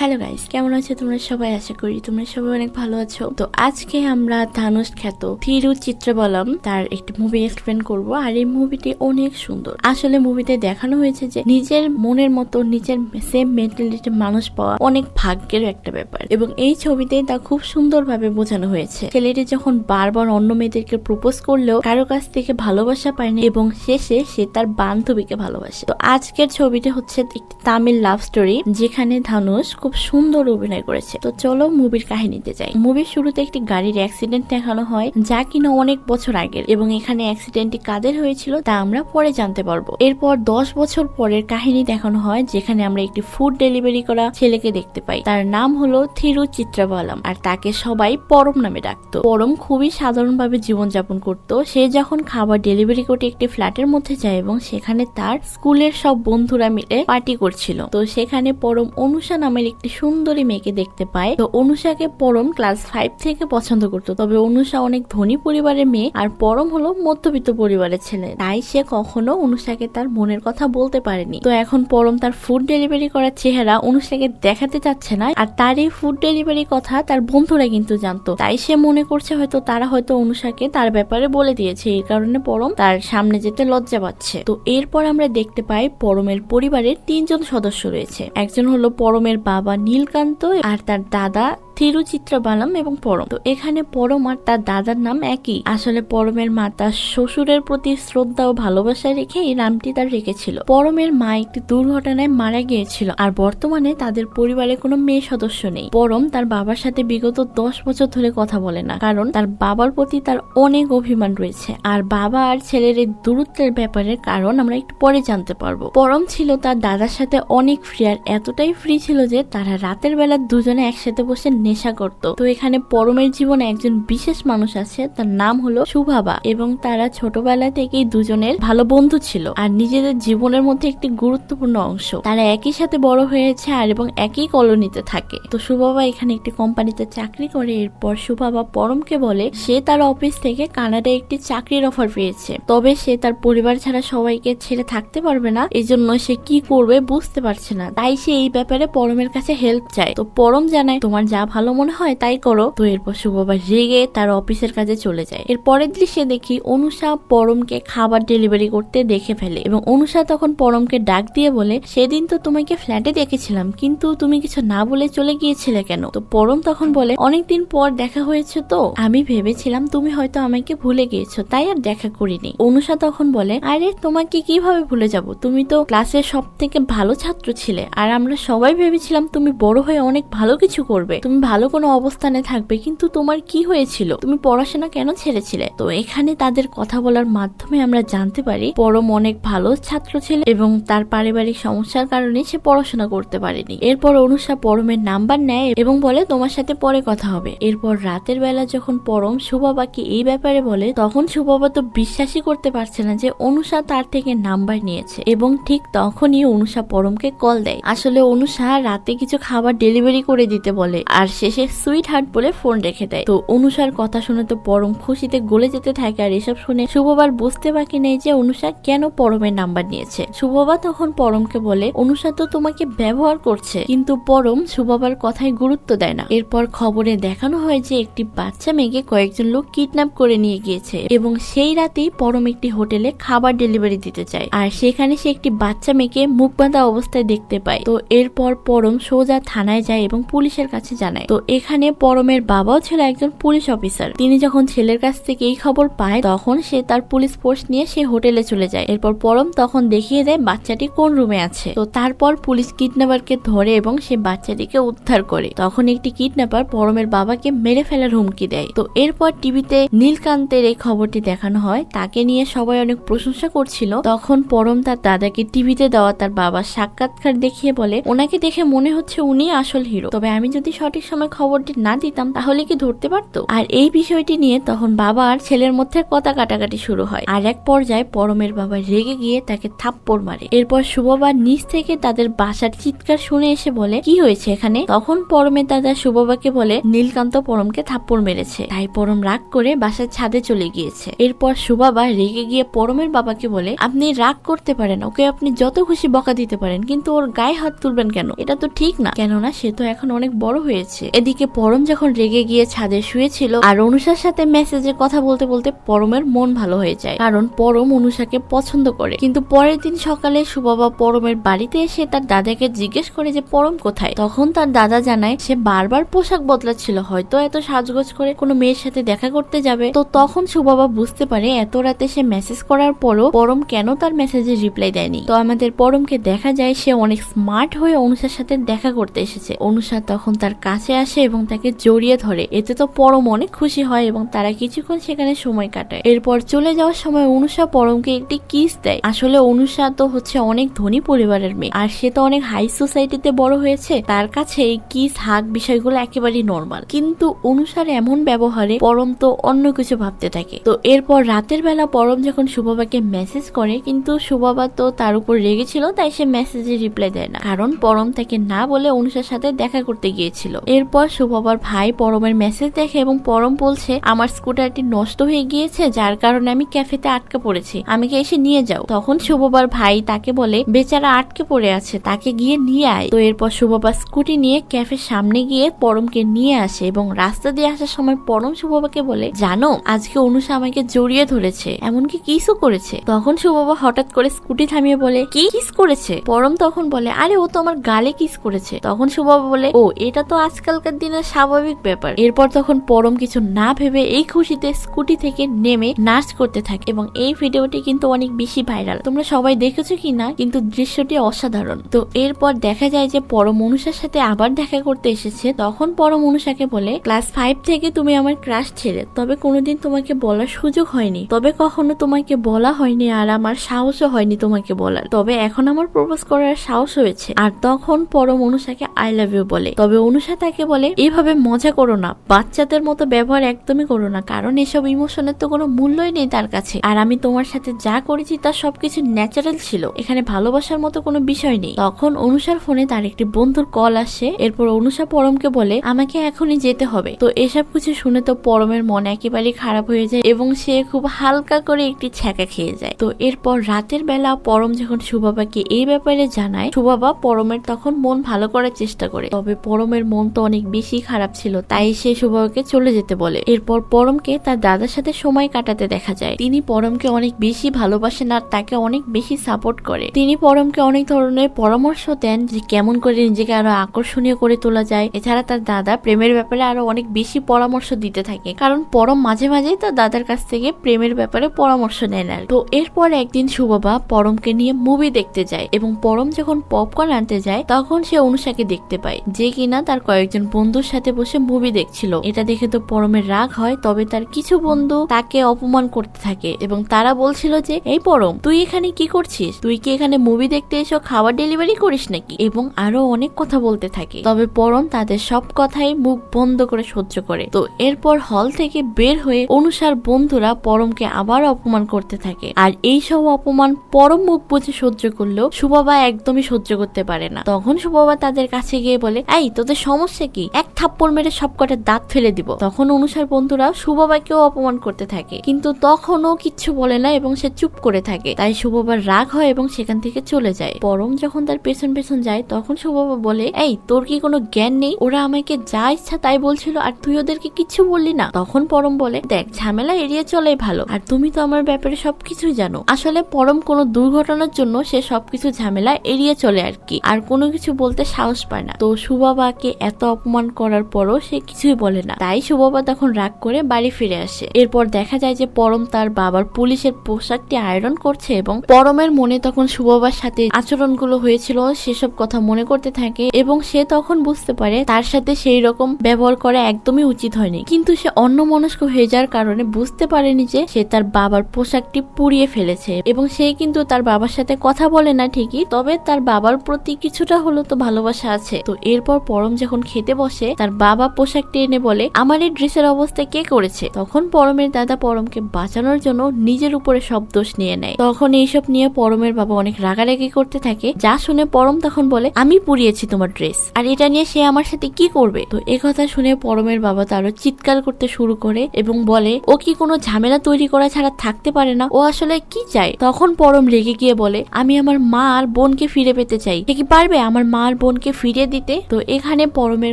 Hello guys কেমন আছো তোমরা সবাই? আশা করি তোমরা সবাই অনেক ভালো আছো। তো আজকে আমরা ধানুষ খ্যাত থিরু চিত্রবলম তার একটি মুভি এক্সপ্লেন করব, আর এই মুভিটি অনেক সুন্দর। আসলে মুভিতে দেখানো হয়েছে যে নিজের মনের মতো নিজের সেম মেন্টালিটির মানুষ পাওয়া অনেক ভাগ্যের একটা ব্যাপার। এবং এই ছবিতে তা খুব সুন্দরভাবে বোঝানো হয়েছে। ছেলেটি যখন বারবার অন্য মেয়েদেরকে প্রপোজ করলেও কারও কাছ থেকে ভালোবাসা পায়নি এবং শেষে সে তার বান্ধবীকে ভালোবাসে। তো আজকের ছবিটি হচ্ছে একটি তামিল লাভ স্টোরি যেখানে ধানুষ খুব সুন্দর অভিনয় করেছে। তো চলো মুভির কাহিনীতে যাই। মুভির শুরুতে একটি গাড়ির অ্যাক্সিডেন্ট দেখানো হয়, যা কিনা অনেক বছর আগের এবং এখানে অ্যাক্সিডেন্টটি কাদের হয়েছিল তা আমরা পরে জানতে পারব। এরপর দশ বছর পরের কাহিনী দেখানো হয়, যেখানে আমরা একটি ফুড ডেলিভারি করা ছেলেকে দেখতে পাই। তার নাম হলো থিরু চিত্রাবালাম আর তাকে সবাই পরম নামে ডাকতো। পরম খুবই সাধারণভাবে জীবনযাপন করত। সে যখন খাবার ডেলিভারি করতে একটি ফ্ল্যাটের মধ্যে যায় এবং সেখানে তার স্কুলের সব বন্ধুরা মিলে পার্টি করছিল। তো সেখানে পরম অনুষা নামের সুন্দরী মেয়েকে দেখতে পায়। তো অনুষাকে পরম ক্লাস ফাইভ থেকে পছন্দ করতো। তবে অনুষা অনেক ধনী পরিবারের মেয়ে আর পরম হলো মধ্যবিত্ত পরিবারের ছেলে। তাই সে কখনো অনুষাকে তার মনের কথা বলতে পারেনি। তো এখন পরম তার ফুড ডেলিভারি করার চেহারা অনুষাকে দেখাতে চাচ্ছে না আর তার এই ফুড ডেলিভারি কথা তার বন্ধুরা কিন্তু জানতো। তাই সে মনে করছে হয়তো তারা হয়তো অনুষাকে তার ব্যাপারে বলে দিয়েছে। এই কারণে পরম তার সামনে যেতে লজ্জা পাচ্ছে। তো এরপর আমরা দেখতে পাই পরমের পরিবারের তিনজন সদস্য রয়েছে। একজন হলো পরমের বাবা নীলকান্ত আর তার দাদা থিরুচিত্র বালাম এবং পরম। তো এখানে পরম আর তার দাদার নাম একই। আসলে পরমের মা তার শ্বশুরের প্রতি শ্রদ্ধা ও ভালোবাসা রেখে এই নামটি তার রেখেছিল। পরমের মা একটি দুর্ঘটনায় মারা গিয়েছিল আর বর্তমানে তাদের পরিবারে কোনো মেয়ে সদস্য নেই। পরম তার বাবার সাথে বিগত দশ বছর ধরে কথা বলে না, কারণ তার বাবার প্রতি তার অনেক অভিমান রয়েছে। আর বাবা আর ছেলের এই দূরত্বের ব্যাপারের কারণ আমরা একটু পরে জানতে পারব। পরম ছিল তার দাদার সাথে অনেক ফ্রি আর এতটাই ফ্রি ছিল যে তারা রাতের বেলা দুজনে একসাথে বসে নেশা করত। তো এখানে পরমের জীবনে একজন বিশেষ মানুষ আছে, তার নাম হলো সুভাবা এবং তারা ছোটবেলা থেকেই দুজনের ভালো বন্ধু ছিল আর নিজেদের জীবনের মধ্যে একটি গুরুত্বপূর্ণ অংশ। তারা একই সাথে বড় হয়েছে আর এবং একই কলোনিতে থাকে। তো সুভাবা এখানে একটি কোম্পানিতে চাকরি করে, এরপর সুভাবা পরমকে বলে, সে তার অফিস থেকে কানাডায় একটি চাকরির অফার পেয়েছে। তবে সে তার পরিবার ছাড়া সবাইকে ছেড়ে থাকতে পারবে না, এজন্য সে কি করবে বুঝতে পারছে না। তাই সে এই ব্যাপারে পরমের কাছে হেল্প চায়। তো পরম জানায়, তোমার যা ভালো মনে হয়, তাই করো। তো এরপর শুভবা রেগে তার অফিসের কাজে চলে যায়। এর পরের দৃশ্যে দেখি অনুষা পরমকে খাবার ডেলিভারি করতে দেখে ফেলে এবং অনুষা তখন পরমকে ডাক দিয়ে বলে, সেদিন তো তোমাকে ফ্ল্যাটে দেখেছিলাম, কিন্তু তুমি কিছু না বলে চলে গিয়েছিলে কেন? তো পরম তখন বলে, অনেকদিন পর দেখা হয়েছে তো। আমি ভেবেছিলাম তুমি হয়তো আমাকে ভুলে গিয়েছো, তাই আর দেখা করিনি। অনুষা তখন বলে, আরে, তোমাকে কীভাবে ভুলে যাব? তুমি তো ক্লাসের সব থেকে ভালো ছাত্র ছিলে, আর আমরা সবাই ভেবেছিলাম তুমি বড় হয়ে অনেক ভালো কিছু করবে। তুমি ভালো কোনো অবস্থানে থাকবে, কিন্তু তোমার কি হয়েছিল? তুমি পড়াশোনা কেন ছেড়েছিলে? তো এখানে তাদের কথা বলার মাধ্যমে আমরা জানতে পারি, পরম অনেক ভালো ছাত্র ছিল এবং তার পারিবারিক সমস্যার কারণে সে পড়াশোনা করতে পারেনি। এরপর অনুষা পরমের নাম্বার নেয় এবং বলে, তোমার সাথে পরে কথা হবে। এরপর রাতের বেলা যখন পরম সুবাবাকে এই ব্যাপারে বলে, তখন সুবাবা তো বিশ্বাসই করতে পারছে না যে অনুষা তার থেকে নাম্বার নিয়েছে এবং ঠিক তখনই অনুষা পরমকে কল দেয়। আসলে অনুষা রাতে কিছু খাবার ডেলিভারি করে দিতে বলে, আর শেষে সুইট হার্ট বলে ফোন রেখে দেয়। তো অনুষার কথা শুনে তো পরম খুশিতে গলে যেতে থাকে আর এসব শুনে শুভবার বুঝতে বাকি নেই যে অনুষা কেন পরমের নাম্বার নিয়েছে। শুভবা তখন পরমকে বলে, অনুষা তো তোমাকে ব্যবহার করছে। কিন্তু পরম শুভবার কথায় গুরুত্ব দেয় না। এরপর খবরে দেখানো হয় যে একটি বাচ্চা মেয়েকে কয়েকজন লোক কিডন্যাপ করে নিয়ে গিয়েছে এবং সেই রাতেই পরম একটি হোটেলে খাবার ডেলিভারি দিতে চায়। আর সেখানে সে একটি বাচ্চা মেয়েকে মুখ বাঁধা অবস্থায় দেখতে পায়। তো এরপর পরম সোজা থানায় যায় এবং পুলিশের কাছে জানায় তো এখানে পরমের বাবাও ছিল একজন পুলিশ অফিসার। তিনি যখন ছেলের কাছ থেকে এই খবর পায়, তখন সে তার পুলিশ ফোর্স নিয়ে সে হোটেলে চলে যায়। এরপর পরম তখন দেখিয়ে দেয় বাচ্চাটি কোন রুমে আছে। তো তারপর পুলিশ কিডন্যাপারকে ধরে এবং সে বাচ্চাটিকে উদ্ধার করে। তখন একটি কিডন্যাপার পরমের বাবাকে মেরে ফেলার হুমকি দেয়। তো এরপর টিভিতে নীলকান্তের এই খবরটি দেখানো হয়। তাকে নিয়ে সবাই অনেক প্রশংসা করছিল। তখন পরম তার দাদাকে টিভিতে দেওয়া তার বাবার সাক্ষাৎকার দেখিয়ে বলে, ওনাকে দেখে মনে হচ্ছে উনি আসল হিরো। তবে আমি যদি সঠিক সময় খবরটি না দিতাম তাহলে কি ধরতে পারতো? আর এই বিষয়টি নিয়ে তখন বাবা আর ছেলের মধ্যে কথা কাটাকাটি শুরু হয়। আর এক পর্যায়ে পরমের বাবা রেগে গিয়ে তাকে থাপ্পড় মারে। এরপর শুভবা নিচ থেকে তাদের বাসার চিৎকার শুনে এসে বলে, কি হয়েছে এখানে? তখন পরমের দাদা শুভবাকে বলে, নীলকান্ত পরমকে থাপ্পড় মেরেছে। তাই পরম রাগ করে বাসার ছাদে চলে গিয়েছে। এরপর সুবাবা রেগে গিয়ে পরমের বাবাকে বলে, আপনি রাগ করতে পারেন, ওকে আপনি যত খুশি বকা দিতে পারেন, কিন্তু ওর গায়ে হাত তুলবেন কেন? এটা তো ঠিক না। কেননা সে তো এখন অনেক বড় হয়েছে। এদিকে পরম যখন রেগে গিয়ে ছাদে শুয়েছিল আর অনুষার সাথে মেসেজে কথা বলতে বলতে পরমের মন ভালো হয়ে যায়, কারণ পরম অনুষাকে পছন্দ করে। কিন্তু পরের দিন সকালে সুবাবা পরমের বাড়িতে এসে তার দাদাকে জিজ্ঞেস করে যে, পরম কোথায়? তখন তার দাদা জানায়, সে বারবার পোশাক বদলাচ্ছিল, হয়তো এত সাজগোজ করে কোনো মেয়ের সাথে দেখা করতে যাবে। তো তখন সুবাবা বুঝতে পারে, এত রাতে সে মেসেজ করার পরও পরম কেন তার মেসেজে রিপ্লাই দেয়নি। তো আমাদের পরমকে দেখা যায়, সে অনেক স্মার্ট হয়ে অনুষার সাথে দেখা করতে এসেছে। অনুষা তখন তার কাছে আসে এবং তাকে জড়িয়ে ধরে। এতে তো পরম অনেক খুশি হয় এবং তারা কিছুক্ষণ সেখানে সময় কাটায়। এরপর চলে যাওয়ার সময় অনুষা পরমকে একটি কিস দেয়। আসলে অনুষা তো হচ্ছে অনেক ধনী পরিবারের মেয়ে। আর সে তো অনেক হাই সোসাইটিতে বড় হয়েছে। তার কাছে এই কিস, হাক বিষয়গুলো একেবারেই নর্মাল কিন্তু অনুসার এমন ব্যবহারে পরম তো অন্য কিছু ভাবতে থাকে। তো এরপর রাতের বেলা পরম যখন সুবাবাকে মেসেজ করে, কিন্তু সুবাবা তো তার উপর রেগেছিল তাই সে মেসেজে রিপ্লাই দেয় না। কারণ পরম তাকে না বলে অনুষার সাথে দেখা করতে গিয়েছিল। এরপর সুবাবার ভাই পরমের মেসেজ দেখে এবং পরম বলছে, আমার স্কুটারটি নষ্ট হয়ে গিয়েছে, যার কারণে আমি ক্যাফেতে আটকে পড়েছি। আমাকে এসে নিয়ে যাও। তখন শুভবার ভাই তাকে বলে, বেচারা আটকে পড়ে আছে, তাকে গিয়ে নিয়ে আয়। তো এরপর শুভবা স্কুটি নিয়ে ক্যাফের সামনে গিয়ে পরমকে নিয়ে আসে এবং রাস্তা দিয়ে আসার সময় পরম শুভবাকে বলে, জানো, আজকে অনুষা আমাকে জড়িয়ে ধরেছে, এমনকি কিসও করেছে। তখন শুভবা হঠাৎ করে স্কুটি থামিয়ে বলে, কি কিস করেছে? পরম তখন বলে, আরে, ও তো আমার গালে কিস করেছে। তখন শুভবা বলে, ও, এটা তো আজকালকার দিনের স্বাভাবিক ব্যাপার। এরপর তখন পরম কিছু না ভেবে এই খুশিতে স্কুটি থেকে নেমে নাচ করতে থাকে এবং এই ভিডিওটি কিন্তু অনেক বেশি ভাইরাল। তোমরা সবাই দেখেছ কি না কিন্তু দৃশ্যটি অসাধারণ। তো এরপর দেখা যায় যে পরম অনুষার সাথে আবার দেখা করতে এসেছে। তখন পরম অনুষাকে বলে, ক্লাস ফাইভ থেকে তুমি আমার ক্রাশ ছেড়ে, তবে কোনোদিন তোমাকে বলার সুযোগ হয়নি। তবে কখনো তোমাকে বলা হয়নি আর আমার সাহসও হয়নি তোমাকে বলার। তবে এখন আমার প্রপোজ করার সাহস হয়েছে। আর তখন পরম অনুষাকে আই লাভ ইউ বলে। তবে অনুষা তাকে বলে এভাবে মজা করো না। বাচ্চাদের মতো ব্যবহার একদমই করো না, কারণ এসব ইমোশনের তো কোনো মূল্যই নেই তার কাছে। আর আমি তোমার সাথে যা করেছি তা সবকিছু ন্যাচারাল ছিল। এখানে ভালোবাসার মতো কোনো বিষয় নেই। তখন অনুষার ফোনে তার একটি বন্ধুর কল আসে। এরপর অনুষা পরমকে বলে, আমাকে এখনই যেতে হবে। তো এসব কিছু শুনে তো পরমের মন একেবারে খারাপ হয়ে যায় এবং সে খুব হালকা করে একটি ছ্যাঁকা খেয়ে যায়। তো এরপর রাতের বেলা পরম যখন সুবাবাকে এই ব্যাপারে জানায়, সুবাবা পরমের তখন মন ভালো করার চেষ্টা করে। তবে পরমের মন তো অনেক বেশি খারাপ ছিল, তাই সে সুবাবাকে চলে যেতে বলে। এরপর পরমকে তার দাদার সাথে সময় কাটাতে দেখা যায়। তিনি পরমকে অনেক বেশি ভালোবাসেন আর তাকে অনেক বেশি সাপোর্ট করে। তিনি পরমকে অনেক ধরনের পরামর্শ দেন যে কেমন করে নিজেকে আরও আকর্ষণীয় করে তোলা যায়। এছাড়া তার দাদা প্রেমের ব্যাপারে আরও অনেক বেশি পরামর্শ দিতে থাকে। কারণ পরম মাঝে মাঝেই তার দাদার কাছ থেকে প্রেমের ব্যাপারে পরামর্শ নেন আর তো এরপর একদিন সুবাবা পরমকে নিয়ে মুভি দেখতে যায় এবং পরম যখন পপকর্ন আনতে যায়, তখন সে অনুষাকে দেখতে পায়, যে কিনা তার কয়েকজন বন্ধুর সাথে বসে মুভি দেখছিল। এটা দেখে তো পরমের রাগ হয়, তবে তার কিছু বন্ধু তাকে অপমান করতে থাকে এবং তারা বলছিল যে, এই পরম, তুই এখানে কি করছিস? তুই কি এখানে মুভি দেখতে এসো, খাবার ডেলিভারি করিস নাকি? এবং আরও অনেক কথা বলতে থাকে। তবে পরম তাদের সব কথাই মুখ বন্ধ করে সহ্য করে। তো এরপর হল থেকে বের হয়ে অনুসার বন্ধুরা পরমকে আবার অপমান করতে থাকে। আর এই সব অপমান পরম মুখ বুঝে সহ্য করলেও সুবাবা একদমই সহ্য করতে পারে না। তখন সুবাবা তাদের কাছে গিয়ে বলে, এই, তোদের সমস্যা কি, এক থাপ্পড় মেরে সব কটা দাঁত ফেলে দিব। তখন অনুসার বন্ধুরা সুবাবাকেও অপমান করতে থাকে। কিন্তু তখনও কিচ্ছু বলে না এবং সে চুপ করে থাকে। তাই সুবাবার রাগ হয় এবং সেখান থেকে চলে যায়। পরম যখন তার পেছন পেছন যায়, তখন সুবাবা বলে, এই, তোর কি কোনো জ্ঞান নেই? ওরা আমাকে যা ইচ্ছা তাই বলছিল আর তুই ওদেরকে কিচ্ছু বললি না? তখন পরম বলে, দেখ, ঝামেলা এড়িয়ে চলাই ভালো। আর তুমি তো আমার ব্যাপারে সবকিছুই জানো। আসলে পরম কোনো দুর্ঘটনার জন্য সে সবকিছু ঝামেলা এড়িয়ে চলে আর কি। আর কোনো কিছু বলতে সাহস পায় না। তো সুবাবাকে এত অপমান করার পরও সে কিছুই বলে না। তাই সুবাবা তখন রাগ করে বাড়ি ফিরে আসে। এরপর দেখা যায় যে পরম তার বাবার পুলিশের পোশাকটি আয়রন করছে এবং পরমের মনে তখন সুবাবার সাথে আচরণগুলো হয়েছিল, সেসব কথা মনে করতে থাকে এবং সে তখন বুঝতে পারে তার সাথে সেই রকম ব্যবহার করা একদমই উচিত হয়নি। কিন্তু সে অন্য মনস্ক হয়ে যাওয়ার কারণে বুঝতে পারেনি যে সে তার বাবার পোশাকটি পুড়িয়ে ফেলেছে এবং সে কিন্তু তার বাবার সাথে কথা বলে না ঠিকই, তবে তার বাবার প্রতি কিছুটা হলো তো ভালোবাসা আছে। তো এরপর পরম যখন খেতে বসে তার বাবা পোশাকটি এনে বলে, আমার এই ড্রেসের অবস্থা কে করেছে? তখন পরমের দাদা পরমকে বাঁচানোর জন্য নিজের উপরে সব দোষ নিয়ে নেয়। তখন এইসব নিয়ে পরমের বাবা অনেক রাগারাগি করতে থাকে। যা শুনে পরম তখন বলে, আমি পুড়িয়েছি তোমার ড্রেস। আর এটা নিয়ে সে আমার সাথে কি করবে? তো এ কথা শুনে পরমের বাবা তারও চিৎকার করতে শুরু করে এবং বলে, ও কি কোনো ঝামেলা তৈরি করা ছাড়া থাকতে পারে না? ও আসলে কি চায়? তখন পরম রেগে গিয়ে বলে, আমি আমার মা আর বোনকে ফিরে পেতে চাই। কি পারবে আমার মা আর বোনকে ফিরিয়ে দিতে? তো এখানে পরমের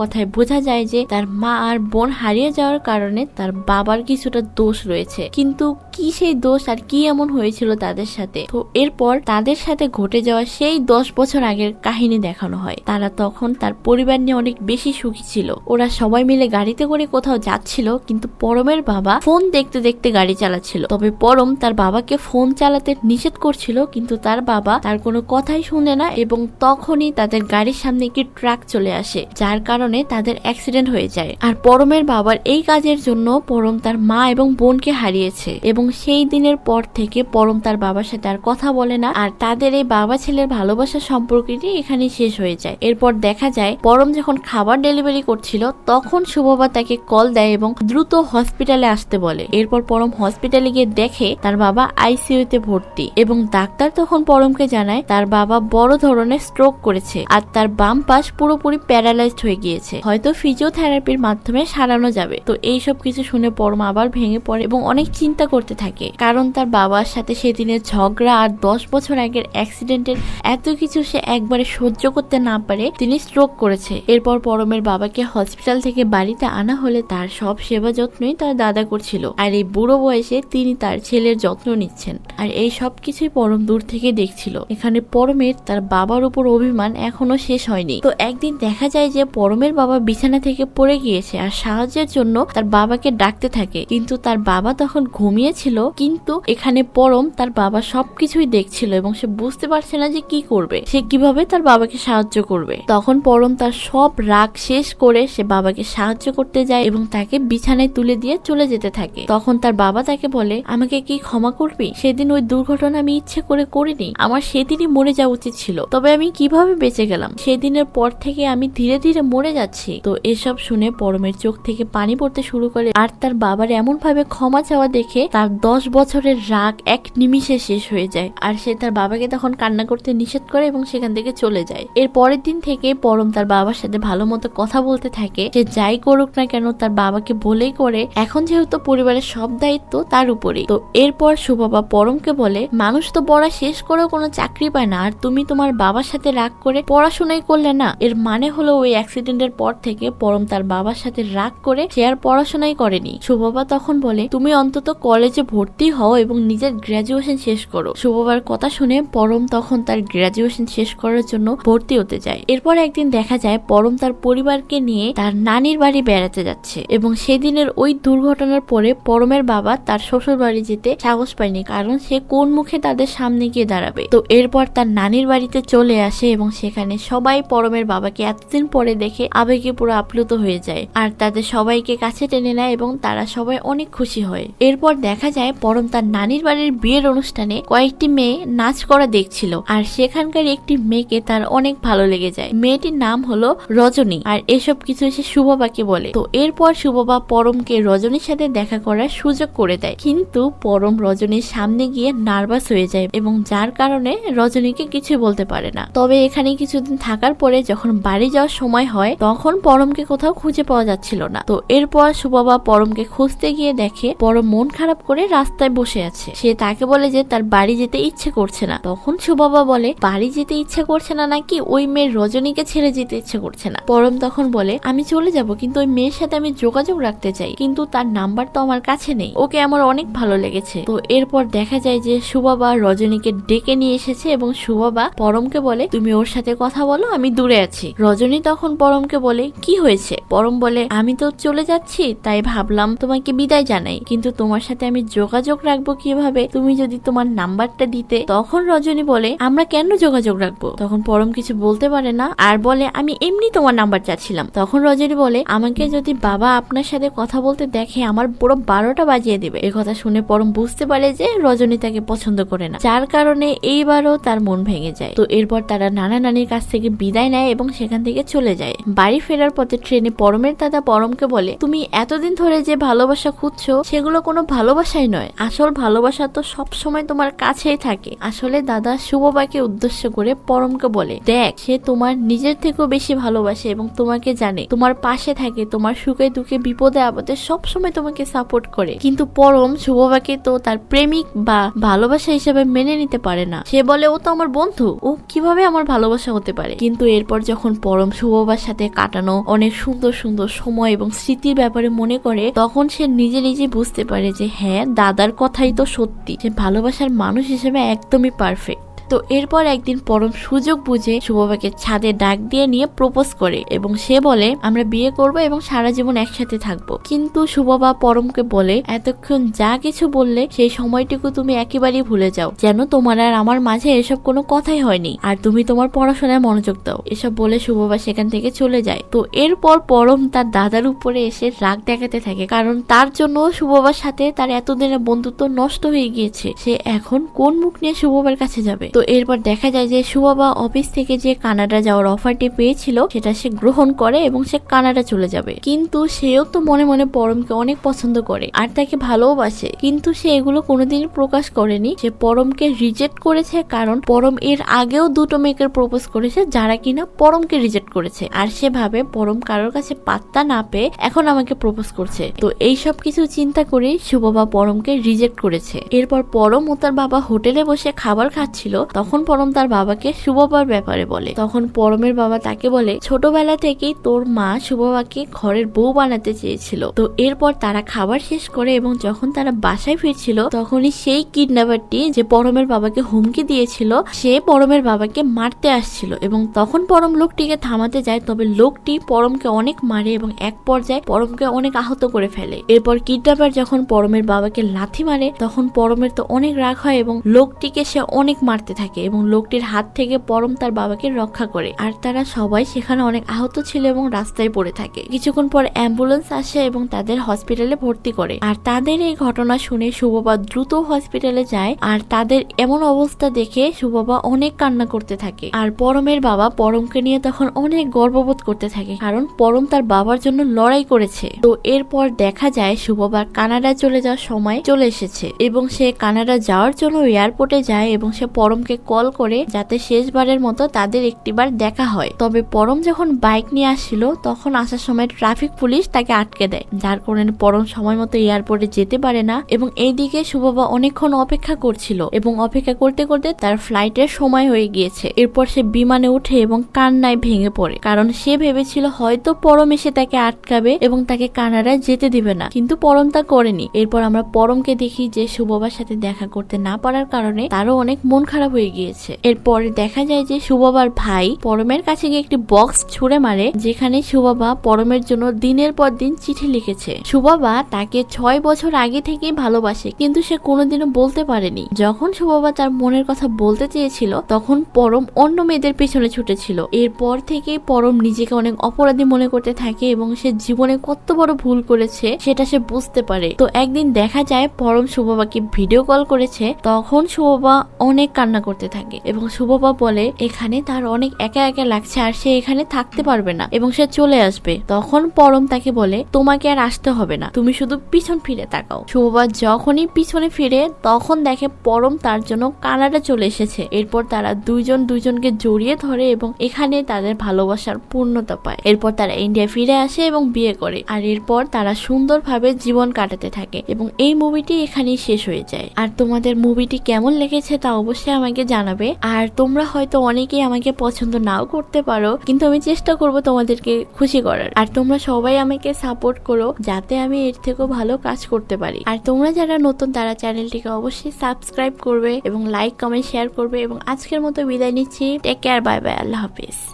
কথায় বোঝা যায় যে তার মা আর বোন হারিয়ে যাওয়ার কারণে তার বাবার কিছুটা দোষ রয়েছে। কিন্তু কি সেই দোষ আর কি এমন হয়েছিল তাদের সাথে? তো এরপর তাদের সাথে ঘটে যাওয়া সেই দশ বছর আগের কাহিনী দেখানো হয়। তারা তখন তার পরিবার নিয়ে অনেক বেশি সুখী ছিল। ওরা সবাই মিলে গাড়িতে করে কোথাও যাচ্ছিল, কিন্তু পরমের বাবা ফোন দেখতে দেখতে গাড়ি চালাচ্ছিল। তবে পরম তার বাবাকে ফোন চালাতে নিষেধ করছিল, কিন্তু তার বাবা তার কোনো কথাই শুনে না এবং তখনই তাদের গাড়ির সামনে একটি ট্রাক চলে আসে, যার কারণে তাদের অ্যাক্সিডেন্ট হয়ে যায়। আর পরমের বাবার এই কাজের জন্য পরম তার মা এবং বোনকে হারিয়েছে এবং সেই দিনের পর থেকে পরম তার বাবার সাথে আর কথা বলে না। আর তাদের এই বাবা ছেলের ভালোবাসার সম্পর্কটি এখানে শেষ হয়ে যায়। এরপর দেখা যায়, পরম যখন খাবার ডেলিভারি করছিল, তখন শুভবা তাকে কল দেয় এবং দ্রুত হসপিটালে আসতে বলে। এরপর পরম হসপিটালে গিয়ে দেখে তার বাবা আইসিইউতে ভর্তি এবং ডাক্তার তখন পরমকে জানায়, তার বাবা বড় ধরনের স্ট্রোক করেছে আর তার বাম পাশ পুরোপুরি প্যারালাইজড হয়ে গিয়েছে। হয়তো ফিজিওথেরাপির মাধ্যমে সারানো যাবে। তো এই সব কিছু শুনে পরম আবার ভেঙে পড়ে এবং অনেক চিন্তা করতে থাকে। কারণ তার বাবার সাথে সেদিনের ঝগড়া আর দশ বছর আগের অ্যাক্সিডেন্টের এত কিছু সে একবারে সহ্য করতে না পারে, তিনি স্ট্রোক করেছে। এরপর পরমের বাবাকে হসপিটাল থেকে বাড়িতে আনা হলে তার সব সেবা যত্নই তার দাদা করছিল। আর এই বুড়ো বয়সে তিনি তার ছেলের যত্ন নিচ্ছেন। আর এই সব কিছুই পরম দূর থেকে দেখছিল। এখানে পরমের তার বাবার উপর অভিমান এখনও শেষ হয়নি। তো একদিন দেখা যায় যে পরমের বাবা বিছানা থেকে পড়ে গিয়েছে আর সাহায্যের জন্য তার বাবাকে ডাকতে থাকে। কিন্তু তার বাবা তখন ঘুমিয়েছিল, কিন্তু এখানে পরম তার বাবা সবকিছুই দেখছিল এবং সে বুঝতে পারছে না যে কি করবে। সে কীভাবে তার বাবাকে সাহায্য করবে। তখন পরম তার সব রাগ শেষ করে সে বাবাকে সাহায্য করতে যায় এবং তাকে বিছানায় তুলে দিয়ে চলে যেতে থাকে। তখন তার বাবা তাকে বলে, আমাকে কি ক্ষমা করবি? সেদিন ওই দুর্ঘটনা আমি ইচ্ছে করে করিনি। আমার সেদিনই মরে যাওয়া উচিত ছিল। তবে আমি কীভাবে বেঁচে গেলাম? সেদিনের পর থেকে আমি ধীরে ধীরে মরে যাচ্ছি। তো এসব শুনে পরমের চোখ থেকে পানি পড়তে শুরু করে আর তার বাবার এমন ভাবে ক্ষমা চাওয়া দেখে তার দশ বছরের রাগ এক নিমিষে শেষ হয়ে যায় আর সে তার বাবাকে তখন কান্না করতে নিষেধ করে এবং সেখান থেকে চলে যায়। এর পরের দিন থেকে পরম তার বাবার সাথে ভালো মতো কথা বলতে থাকে। সে যাই করুক না কেন তার বাবাকে বলেই করে, এখন যেহেতু পরিবারের সব দায়িত্ব তার উপরেই। তো এরপর সুবাবা পরমকে বলে, মানুষ তো পড়া শেষ করেও কোনো চাকরি পায় না, আর তুমি তোমার বাবার সাথে রাগ করে পড়াশোনাই করলে না? এর মানে হলো ওই অ্যাক্সিডেন্টের পর থেকে পরম তার বাবার সাথে রাগ করে সে আর পড়াশোনাই করেনি। সুবাবা তখন বলে, তুমি অন্তত কলেজে ভর্তি হও এবং নিজের গ্রাজুয়েশন শেষ করো। সুবাবার কথা শুনে পরম তখন তার গ্রাজুয়েশন শেষ করার জন্য ভর্তি হতে যায়। এরপর একদিন দেখা যায় পরম তার পরিবারকে নিয়ে তার নানির বাড়ি বেড়াতে যাচ্ছে এবং সেদিনের ওই দুর্ঘটনার পরে পরমের বাবা তার শ্বশুর বাড়ি যেতে সাহস পায়নি কারণ সে কোন মুখে তাদের সামনে গিয়ে দাঁড়াবে। তো এরপর তার নানির বাড়িতে চলে আসে এবং সেখানে সবাই পরমের বাবাকে এতদিন পরে দেখে আবেগে পুরো আপ্লুত হয়ে যায়। আর তাদের সবাইকে কাছে টেনে নেয় এবং তারা সবাই অনেক খুশি হয়। এরপর দেখা যায় পরম তার নানির বাড়ির বিয়ের অনুষ্ঠানে কয়েকটি মেয়ে নাচ করা দেখছিল। আর সেখানকার একটি মেয়েকে তার অনেক ভালো লেগে যায়। মেয়েটির নাম হলো রজনী আর এসব কিছু সে শুভবাকে বলে। তো এরপর শুভবা পরমকে রজনীর সাথে দেখা করার সুযোগ করে দেয়। কিন্তু পরম রজনীর সামনে গিয়ে নার্ভাস হয়ে যায় এবং যার কারণে রজনীকে কিছু বলতে পারে না। তবে এখানে কিছুদিন থাকার পরে যখন বাড়ি যাওয়ার সময় হয় তখন পরমকে কোথাও খুঁজে পাওয়া যাচ্ছিল না। তো এরপর সুবাবা পরমকে খুঁজতে গিয়ে দেখে পরম মন খারাপ করে রাস্তায় বসে আছে। সে তাকে বলে যে তার বাড়ি যেতে ইচ্ছে করছে না। তখন সুবাবা বলে, বাড়ি যেতে ইচ্ছে করছে না নাকি? ওই মেয়ের রজনীকে ছেড়ে যেতে ইচ্ছে করছে না। পরম তখন বলে, আমি চলে যাব, কিন্তু ওই মেয়ের সাথে আমি যোগাযোগ রাখতে চাই, কিন্তু তার নাম্বার তো আমার কাছে নেই। ওকে আমার অনেক ভালো লেগেছে। তো এরপর দেখা যায় যে সুবাবা রজনীকে ডেকে নিয়ে এসেছে এবং সুবাবা পরমকে বলে, তুমি ওর সাথে কথা বলো, আমি দূরে আছি। রজনী তখন পরমকে বলে, কি হয়েছে? পরম বলে, আমি তো চলে যাচ্ছি, তাই ভাবলাম তোমাকে বিদায় জানাই। কিন্তু তোমার সাথে আমি যোগাযোগ রাখব কীভাবে? তুমি যদি তোমার নাম্বারটা দিতে, তখন রজনী বলে, আমরা কেন যোগাযোগ রাখব? তখন পরম কিছু বলতে পারে না, আর বলে, আমি এমনি তোমার নাম্বার চাচ্ছিলাম। তখন রজনী বলে, আমাকে যদি বাবা আপনার সাথে কথা বলতে দেখে, আমার পুরো বারোটা বাজিয়ে দেবে। এ কথা শুনে পরম বুঝতে পারে যে রজনী তাকে পছন্দ করে না। যার কারণে এইবারও তার মন ভেঙে যায়। তো এরপর তারা নানা নানির কাছ থেকে বিদায় নেয় এবং সেখান থেকে চলে যায়। বাড়ি ফেরার পথে ট্রেনে পরমের দাদা পরমকে বলে, তুমি এতদিন ধরে যে ভালোবাসা খুঁজছো, সেগুলো কোনো ভালোবাসাই নয়। আসল ভালোবাসা তো সব সময় তোমার কাছেই থাকে। আসলে দাদা শুভবাকে উদ্দেশ্য করে পরমকে বলে, দেখ, সে তোমার নিজের থেকেও বেশি ভালোবাসে এবং তোমাকে জানে। তোমার পাশে থাকে, তোমার সুখে দুঃখে বিপদে আপদে সব সময় তোমাকে সাপোর্ট করে। কিন্তু পরম শুভবাকে তো তার প্রেমিক বা ভালোবাসা হিসেবে মেনে নিতে পারে না। সে বলে, ও তো আমার বন্ধু। ও কীভাবে আমার ভালোবাসা হতে পারে? কিন্তু এরপর যখন পরম শুভবার সাথে কাটানো, অনেক সুন্দর সুন্দর সময় এবং স্মৃতির ব্যাপারে মনে করে, তখন সে নিজে নিজে বুঝতে পারে যে হ্যাঁ দাদার কথাই তো সত্যি। সে ভালোবাসার মানুষ হিসেবে একদমই পারফেক্ট তো এরপর একদিন পরম সুযোগ বুঝে শুভবাকে ছাদে ডাক দিয়ে নিয়ে প্রপোজ করে এবং সে বলে, আমরা বিয়ে করব এবং সারা জীবন একসাথে থাকব। কিন্তু শুভবা পরমকে বলে, এতক্ষণ যা কিছু বললে সেই সময়টুকু তুমি একেবারেই ভুলে যাও। যেন তোমার আর আমার মাঝে এসব কোনো কথাই হয়নি। আর তুমি তোমার পড়াশোনায় মনোযোগ দাও। এসব বলে শুভবা সেখান থেকে চলে যায়। তো এরপর পরম তার দাদার উপরে এসে রাগ দেখাতে থাকে। কারণ তার জন্য শুভবার সাথে তার এতদিনের বন্ধুত্ব নষ্ট হয়ে গিয়েছে। সে এখন কোন মুখ নিয়ে শুভবার কাছে যাবে? তো এরপর দেখা যায় যে শুভবা অফিস থেকে যে কানাডা যাওয়ার অফারটি পেয়েছিল, সেটা সে গ্রহণ করে এবং সে কানাডা চলে যাবে। কিন্তু সেও তো মনে মনে পরমকে অনেক পছন্দ করে আর তাকে ভালোবাসে। কিন্তু সে এগুলো কোনোদিনই প্রকাশ করেনি। সে পরমকে রিজেক্ট করেছে কারণ পরম এর আগেও দুটো মেয়েকে প্রপোজ করেছে যারা কিনা পরমকে রিজেক্ট করেছে। আর সে ভাবে পরম কারোর কাছে পাত্তা না পেয়ে এখন আমাকে প্রপোজ করছে। তো এই সব কিছু চিন্তা করেই শুভবা পরমকে রিজেক্ট করেছে। এরপর পরম ও তার বাবা হোটেলে বসে খাবার খাচ্ছিল। তখন পরম তার বাবাকে শুভবার ব্যাপারে বলে। তখন পরমের বাবা তাকে বলে, ছোটবেলা থেকেই তোর মা শুভবাকে ঘরের বউ বানাতে চেয়েছিল। তো এরপর তারা খাবার শেষ করে এবং যখন তারা বাসায় ফিরছিল, তখনই সেই কিডন্যাপারটি যে পরমের বাবাকে হুমকি দিয়েছিল, সে পরমের বাবাকে মারতে আসছিল এবং তখন পরম লোকটিকে থামাতে যায়, তবে লোকটি পরমকে অনেক মারে এবং এক পর্যায়ে পরমকে অনেক আহত করে ফেলে। এরপর কিডন্যাপার যখন পরমের বাবাকে লাথি মারে, তখন পরমের তো অনেক রাগ হয় এবং লোকটিকে সে অনেক মারতে থাকে এবং লোকটির হাত থেকে পরম তার বাবাকে রক্ষা করে। আর তারা সবাই সেখানে অনেক আহত ছিল এবং রাস্তায় পড়ে থাকে। কিছুক্ষণ পর অ্যাম্বুলেন্স আসে এবং তাদের হসপিটালে ভর্তি করে। আর তাদের এই ঘটনা শুনে শুভবা দ্রুত হসপিটালে যায় আর তাদের এমন অবস্থা দেখে শুভবা অনেক কান্না করতে থাকে। আর পরমের বাবা পরমকে নিয়ে তখন অনেক গর্ববোধ করতে থাকে, কারণ পরম তার বাবার জন্য লড়াই করেছে। তো এরপর দেখা যায় শুভবার কানাডা চলে যাওয়ার সময় চলে এসেছে এবং সে কানাডা যাওয়ার জন্য এয়ারপোর্টে যায় এবং সে পরমকে কল করে যাতে শেষবারের মতো তাদের একটিবার দেখা হয়। তবে পরম যখন বাইক নিয়ে আসছিল, তখন আসার সময় ট্রাফিক পুলিশ তাকে আটকে দেয়, যার কারণে পরম সময় মতো এয়ারপোর্টে যেতে পারে না এবং এই এইদিকে শুভবা অনেকক্ষণ অপেক্ষা করছিল এবং অপেক্ষা করতে করতে তার ফ্লাইটের সময় হয়ে গিয়েছে। এরপর সে বিমানে উঠে এবং কান্নায় ভেঙে পড়ে, কারণ সে ভেবেছিল হয়তো পরম এসে তাকে আটকাবে এবং তাকে কানাডায় যেতে দিবে না। কিন্তু পরম তা করেনি। এরপর আমরা পরমকে দেখি যে শুভবার সাথে দেখা করতে না পারার কারণে তারও অনেক মন খারাপ হয়ে গিয়েছে। এরপরে দেখা যায় যে সুবাবার ভাই পরমের কাছে গিয়ে একটি বক্স ছুঁড়ে মারে, যেখানে সুবাবা পরমের জন্য দিনের পর দিন চিঠি লিখেছে। সুবাবা তাকে ছয় বছর আগে থেকেই ভালোবাসে, কিন্তু সে কোনোদিনও বলতে পারেনি। যখন সুবাবা তার মনের কথা বলতে চেয়েছিল, তখন পরম অন্য মেয়েদের পেছনে ছুটেছিল। এরপর থেকে পরম নিজেকে অনেক অপরাধী মনে করতে থাকে এবং সে জীবনে কত বড় ভুল করেছে, সেটা সে বুঝতে পারে। তো একদিন দেখা যায় পরম শুভবাকে ভিডিও কল করেছে, তখন শুভবা অনেক কান্না করতে থাকে এবং শুভবা বলে, এখানে তার অনেক একা একা লাগছে আর সে এখানে থাকতে পারবে না এবং সে চলে আসবে। তখন পরম তাকে বলে, তোমাকে আর আসতে হবে না, তুমি শুধু পিছন ফিরে তাকাও। শুভবা যখনই পিছনে ফিরে, তখন দেখে পরম তার জন্য কানাডা চলে এসেছে। এরপর তারা দুইজন দুইজনকে জড়িয়ে ধরে এবং এখানে তাদের ভালোবাসার পূর্ণতা পায়। এরপর তারা ইন্ডিয়া ফিরে আসে এবং বিয়ে করে। আর এরপর তারা সুন্দরভাবে জীবন কাটাতে থাকে এবং এই মুভিটি এখানেই শেষ হয়ে যায়। আর তোমাদের মুভিটি কেমন লেগেছে তা অবশ্যই আমাকে জানাবে। আর তোমরা হয়তো অনেকেই আমাকে পছন্দ নাও করতে পারো, কিন্তু আমি চেষ্টা করব তোমাদেরকে খুশি করার। আর তোমরা সবাই আমাকে সাপোর্ট করো, যাতে আমি এর থেকেও ভালো কাজ করতে পারি। আর তোমরা যারা নতুন, তারা চ্যানেলটিকে অবশ্যই সাবস্ক্রাইব করবে এবং লাইক কমেন্ট শেয়ার করবে। এবং আজকের মতো বিদায় নিচ্ছি। টেক কেয়ার বাই বাই আল্লাহ হাফিজ।